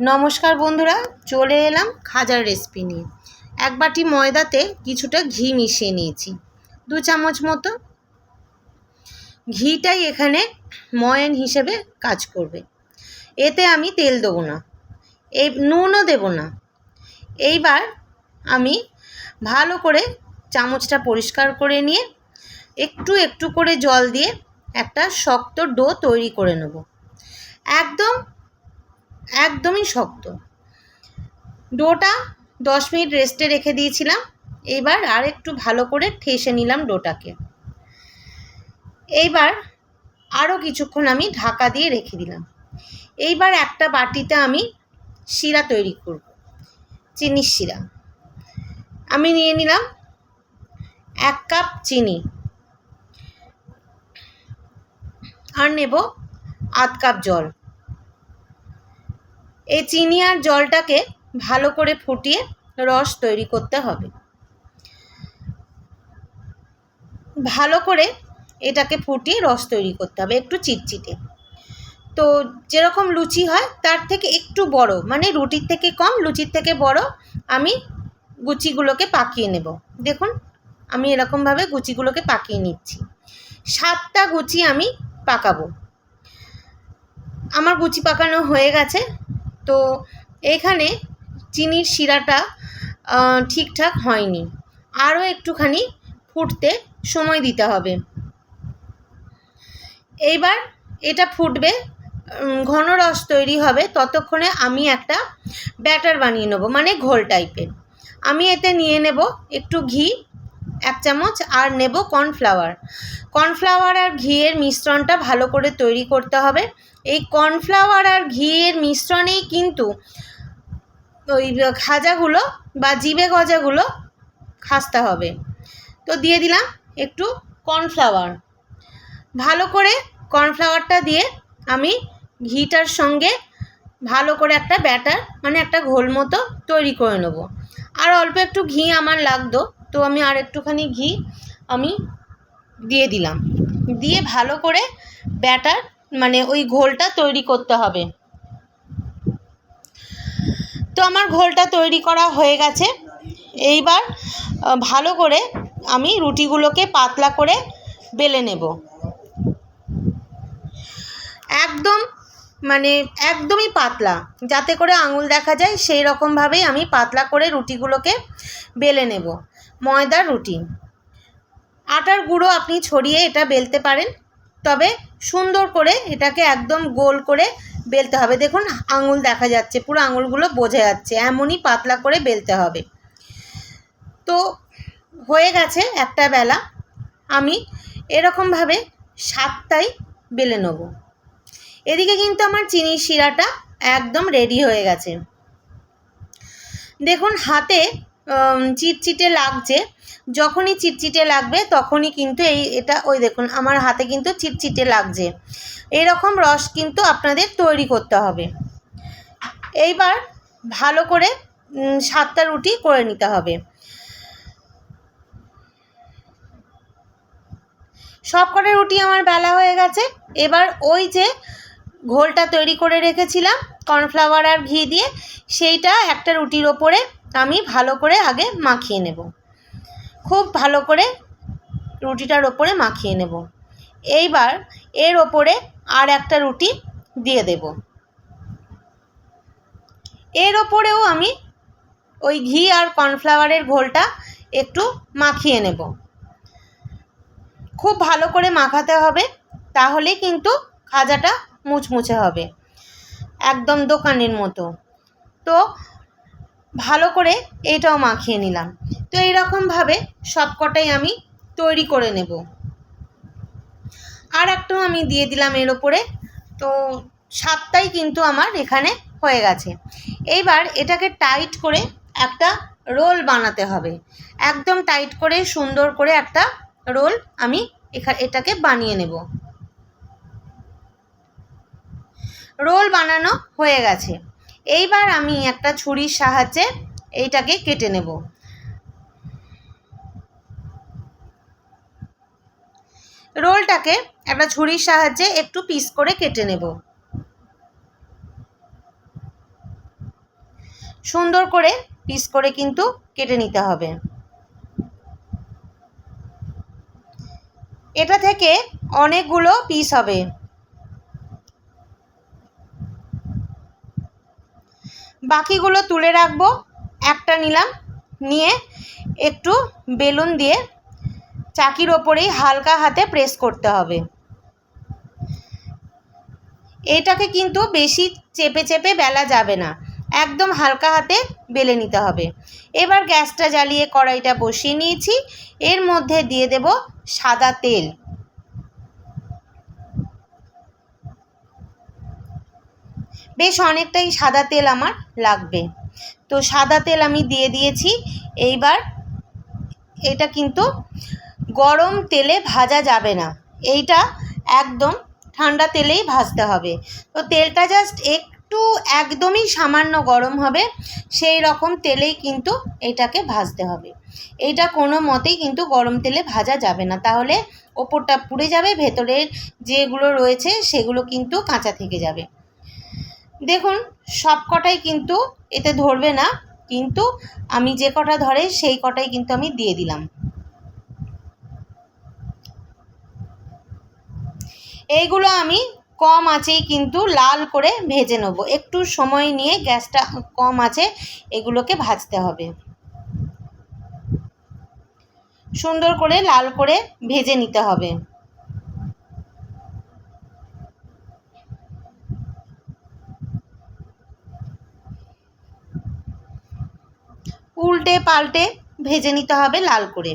নমস্কার বন্ধুরা, চলে এলাম খাজার রেসিপি নিয়ে। এক বাটি ময়দাতে কিছুটা ঘি মিশিয়ে নিয়েছি, দু চামচ মতো। ঘিটাই এখানে ময়ান হিসেবে কাজ করবে। এতে আমি তেল দেবো না, এই নুনও দেব না। এইবার আমি ভালো করে চামচটা পরিষ্কার করে নিয়ে, একটু একটু করে জল দিয়ে একটা শক্ত ডো তৈরি করে নেব। একদম একদমই শক্ত। ডোটা দশ মিনিট রেস্টে রেখে দিয়েছিলাম। এইবার আর একটু ভালো করে ঠেসে নিলাম ডোটাকে। এইবার আরও কিছুক্ষণ আমি ঢাকা দিয়ে রেখে দিলাম। এইবার একটা বাটিতে আমি শিরা তৈরি করব, চিনির শিরা। আমি নিয়ে নিলাম এক কাপ চিনি। আর নেব আধ কাপ জল। এই চিনি আর জলটাকে ভালো করে ফুটিয়ে রস তৈরি করতে হবে। ভালো করে এটাকে ফুটিয়ে রস তৈরি করতে হবে একটু চিটচিটে। তো যেরকম লুচি হয় তার থেকে একটু বড় মানে রুটির থেকে কম, লুচির থেকে বড় আমি গুচিগুলোকে পাকিয়ে নেব। দেখুন, আমি এরকমভাবে গুচিগুলোকে পাকিয়ে নিচ্ছি। সাতটা গুচি আমি পাকাবো। আমার গুচি পাকানো হয়ে গেছে। তো এখানে চিনির শিরাটা ঠিকঠাক হয়নি। আরও একটুখানি ফুটতে সময় দিতে হবে। এইবার এটা ফুটবে ঘন রস তৈরি হবে, ততক্ষণে আমি একটা ব্যাটার বানিয়ে নেব মানে ঘোল টাইপের। আমি এতে নিয়ে নেব একটু ঘি এক চামচ আর নেব কর্নফ্লাওয়ার। কর্নফ্লাওয়ার আর ঘিয়ের মিশ্রণটা ভালো করে তৈরি করতে হবে। এই কর্নফ্লাওয়ার আর ঘিয়ের মিশ্রণেই কিন্তু ওই খাজাগুলো বা জিবে গজাগুলো খাসতে হবে। তো দিয়ে দিলাম একটু কর্নফ্লাওয়ার। ভালো করে কর্নফ্লাওয়ারটা দিয়ে আমি ঘিটার সঙ্গে ভালো করে একটা ব্যাটার মানে একটা ঘোল মতো তৈরি করে নেব। আর অল্প একটু ঘি আমার লাগতো তো আমি আর একটুখানি ঘি আমি দিয়ে দিলাম। দিয়ে ভালো করে ব্যাটার মানে ওই ঘোলটা তৈরি করতে হবে। তো আমার ঘোলটা তৈরি করা হয়ে গেছে। এইবার ভালো করে আমি রুটিগুলোকে পাতলা করে বেলে নেব। একদম মানে একদমই পাতলা, যাতে করে আঙুল দেখা যায়, সেই রকমভাবেই আমি পাতলা করে রুটিগুলোকে বেলে নেব। ময়দার রুটি। আটার গুঁড়ো আপনি ছড়িয়ে এটা বেলতে পারেন, তবে সুন্দর করে এটাকে একদম গোল করে বেলতে হবে। দেখুন, আঙুল দেখা যাচ্ছে, পুরো আঙুলগুলো বোঝা যাচ্ছে, এমনই পাতলা করে বেলতে হবে। তো হয়ে গেছে একটা বেলা, আমি এরকমভাবে সাতটাই বেলে নেব। এদিকে কিন্তু আমার চিনির শিরাটা একদম রেডি হয়ে গেছে। দেখুন, হাতে চিটচিটে লাগছে। যখনই চিটচিটে লাগবে, তখনই কিন্তু এই, এটা ওই দেখুন, আমার হাতে কিন্তু চিটচিটে লাগছে। এরকম রস কিন্তু আপনাদের তৈরি করতে হবে। এইবার ভালো করে সাতটা রুটি করে নিতে হবে। সব কটা রুটি আমার বেলা হয়ে গেছে। এবার ওই যে ঘোলটা তৈরি করে রেখেছিলাম, কর্নফ্লাওয়ার আর ঘি দিয়ে, সেইটা একটা রুটির ওপরে আমি ভালো করে আগে মাখিয়ে নেব। খুব ভালো করে রুটিটার ওপরে মাখিয়ে নেব। এইবার এর ওপরে আর একটা রুটি দিয়ে দেব। এর ওপরেও আমি ওই ঘি আর কর্নফ্লাওয়ারের ঘোলটা একটু মাখিয়ে নেব। খুব ভালো করে মাখাতে হবে, তাহলে কিন্তু খাজাটা মুচমুচে হবে। একদম দোকানের মতো। তো ভালো করে এটাও মাখিয়ে নিলাম। তো এইরকমভাবে সবকটাই আমি তৈরি করে নেব। আর একটাও আমি দিয়ে দিলাম এর ওপরে। তো সাতটাই কিন্তু আমার এখানে হয়ে গেছে। এইবার এটাকে টাইট করে একটা রোল বানাতে হবে। একদম টাইট করে, সুন্দর করে একটা রোল আমি এখা, এটাকে বানিয়ে নেব। রোল বানানো হয়ে গেছে। এইবার আমি একটা ছুরির সাহায্যে এইটাকে কেটে নেব। রোলটাকে একটা ছুরির সাহায্যে একটু পিস করে কেটে নেব। সুন্দর করে পিস করে কিন্তু কেটে নিতে হবে। এটা থেকে অনেকগুলো পিস হবে। বাকিগুলো তুলে রাখব। একটা নিলাম। নিয়ে একটু বেলুন দিয়ে চাকির ওপরেই হালকা হাতে প্রেস করতে হবে। এটাকে কিন্তু বেশি চেপে চেপে বেলা যাবে না। একদম হালকা হাতে বেলে নিতে হবে। এবার গ্যাসটা জ্বালিয়ে কড়াইটা বসিয়ে নিয়েছি। এর মধ্যে দিয়ে দেব সাদা তেল। বেশ অনেকটাই সাদা তেল আমার লাগবে। তো সাদা তেল আমি দিয়ে দিয়েছি। এইবার এটা কিন্তু গরম তেলে ভাজা যাবে না। এইটা একদম ঠান্ডা তেলেই ভাজতে হবে। তো তেলটা জাস্ট একটু একদমই সামান্য গরম হবে, সেই রকম তেলেই কিন্তু এটাকে ভাজতে হবে। এইটা কোনো মতেই কিন্তু গরম তেলে ভাজা যাবে না। তাহলে ওপরটা পুড়ে যাবে, ভেতরের যেগুলো রয়েছে সেগুলো কিন্তু কাঁচা থেকে যাবে। দেখুন, সব কটাই কিন্তু এতে ধরবে না, কিন্তু আমি যে কটা ধরে সেই কটাই কিন্তু আমি দিয়ে দিলাম। এইগুলো আমি কম আঁচেই কিন্তু লাল করে ভেজে নেব। একটু সময় নিয়ে গ্যাসটা কম আছে, এগুলোকে ভাজতে হবে। সুন্দর করে লাল করে ভেজে নিতে হবে। উল্টে পাল্টে ভেজে নিতে হবে লাল করে।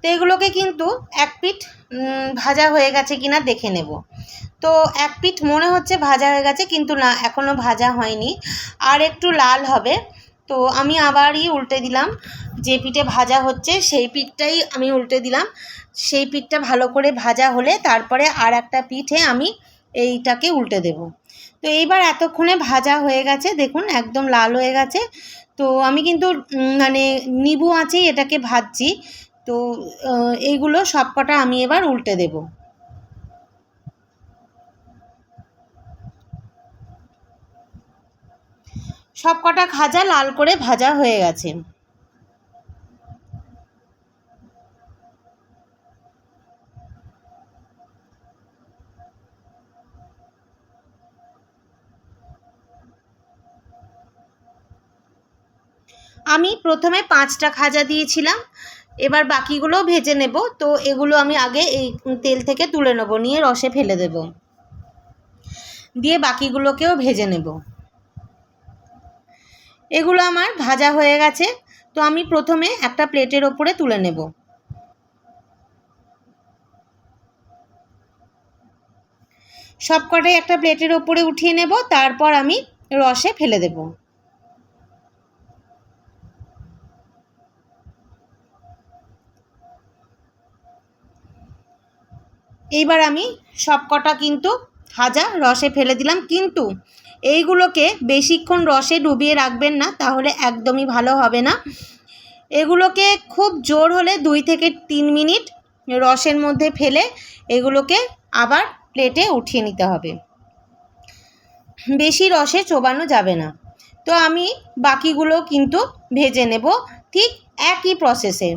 তো এগুলোকে কিন্তু এক পিঠ ভাজা হয়ে গেছে কিনা দেখে নেব। তো এক পিঠ মনে হচ্ছে ভাজা হয়ে গেছে, কিন্তু না এখনও ভাজা হয়নি। আর একটু লাল হবে। তো আমি আবারই উল্টে দিলাম। যে পিঠে ভাজা হচ্ছে সেই পিঠটাই আমি উল্টে দিলাম। সেই পিঠটা ভালো করে ভাজা হলে তারপরে আর একটা পিঠে আমি এইটাকে উল্টে দেব। তো এইবার এতক্ষণে ভাজা হয়ে গেছে, দেখুন একদম লাল হয়ে গেছে। তো আমি কিন্তু মানে নিবু আঁচেই এটাকে ভাজছি। তো এইগুলো সব কটা আমি এবার উল্টে দেব। সব কটা খাজা লাল করে ভাজা হয়ে গেছে। আমি প্রথমে পাঁচটা খাজা দিয়েছিলাম, এবার বাকিগুলোও ভেজে নেব। তো এগুলো আমি আগে এই তেল থেকে তুলে নেব, নিয়ে রসে ফেলে দেব। দিয়ে বাকিগুলোকেও ভেজে নেব। এগুলো আমার ভাজা হয়ে গেছে। তো আমি প্রথমে একটা প্লেটের ওপরে তুলে নেব। সবকটাই একটা প্লেটের ওপরে উঠিয়ে নেব, তারপর আমি রসে ফেলে দেবো। এইবার আমি সব কটা কিন্তু ভাজা রসে ফেলে দিলাম, কিন্তু এইগুলোকে বেশিক্ষণ রসে ডুবিয়ে রাখবেন না, তাহলে একদমই ভালো হবে না। এগুলোকে খুব জোর হলে দুই থেকে তিন মিনিট রসের মধ্যে ফেলে এগুলোকে আবার প্লেটে উঠিয়ে নিতে হবে। বেশি রসে চোবানো যাবে না। তো আমি বাকিগুলো কিন্তু ভেজে নেব ঠিক একই প্রসেসে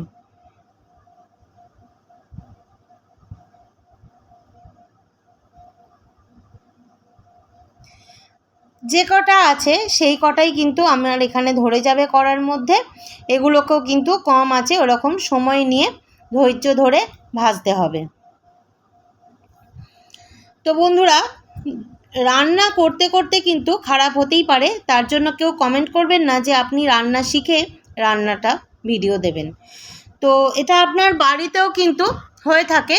যে কটা আছে, সেই কটাই কিন্তু আমার এখানে ধরে যাবে করার মধ্যে। এগুলোকেও কিন্তু কম আছে, ওরকম সময় নিয়ে ধৈর্য ধরে ভাজতে হবে। তো বন্ধুরা, রান্না করতে করতে কিন্তু খারাপ হতেই পারে, তার জন্য কেউ কমেন্ট করবেন না যে আপনি রান্না শিখে রান্নাটা ভিডিও দেবেন। তো এটা আপনার বাড়িতেও কিন্তু হয়ে থাকে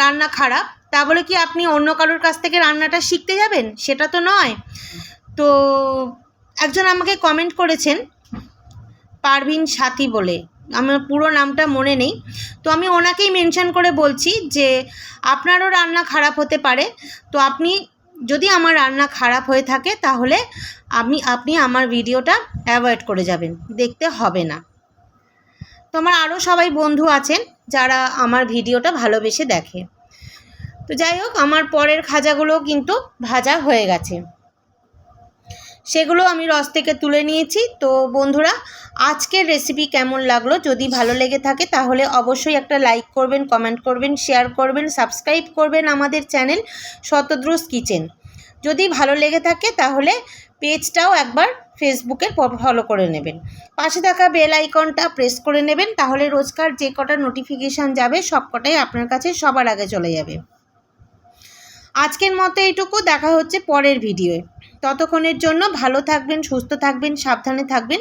রান্না খারাপ। তা বলে কি আপনি অন্য কারোর কাছ থেকে রান্নাটা শিখতে যাবেন? সেটা তো নয়। তো একজন আমাকে কমেন্ট করেছেন, পারভিন সাথী বলে। আমার পুরো নামটা মনে নেই। তো আমি ওনাকেই মেনশন করে বলছি যে, আপনারও রান্না খারাপ হতে পারে। তো আপনি যদি আমার রান্না খারাপ হয়ে থাকে, তাহলে আমি, আপনি আমার ভিডিওটা অ্যাভয়েড করে যাবেন। দেখতে হবে না। তোমার আরও সবাই বন্ধু আছেন, যারা আমার ভিডিওটা ভালোবেসে দেখে। তো যাই হোক, আমার পরের খাজাগুলো কিন্তু ভাজা হয়ে গেছে। সেগুলো আমি রস থেকে তুলে নিয়েছি। তো বন্ধুরা, আজকের রেসিপি কেমন লাগল? যদি ভালো লেগে থাকে, তাহলে অবশ্যই একটা লাইক করবেন কমেন্ট করবেন শেয়ার করবেন সাবস্ক্রাইব করবেন আমাদের চ্যানেল শতদ্রুস কিচেন যদি ভালো লেগে থাকে, তাহলে পেজটাও একবার ফেসবুকে ফলো করে নেবেন। পাশে থাকা বেল আইকনটা প্রেস করে নেবেন, তাহলে রোজকার যে কটা নোটিফিকেশান যাবে সব কটাই আপনার কাছে সবার আগে চলে যাবে। আজকের মতো এইটুকু, দেখা হচ্ছে পরের ভিডিওয়ে। ততক্ষণের জন্য ভালো থাকবেন, সুস্থ থাকবেন, সাবধানে থাকবেন।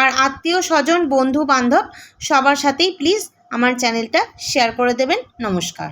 আর আত্মীয় স্বজন বন্ধু বান্ধব সবার সাথেই প্লিজ আমার চ্যানেলটা শেয়ার করে দেবেন। নমস্কার।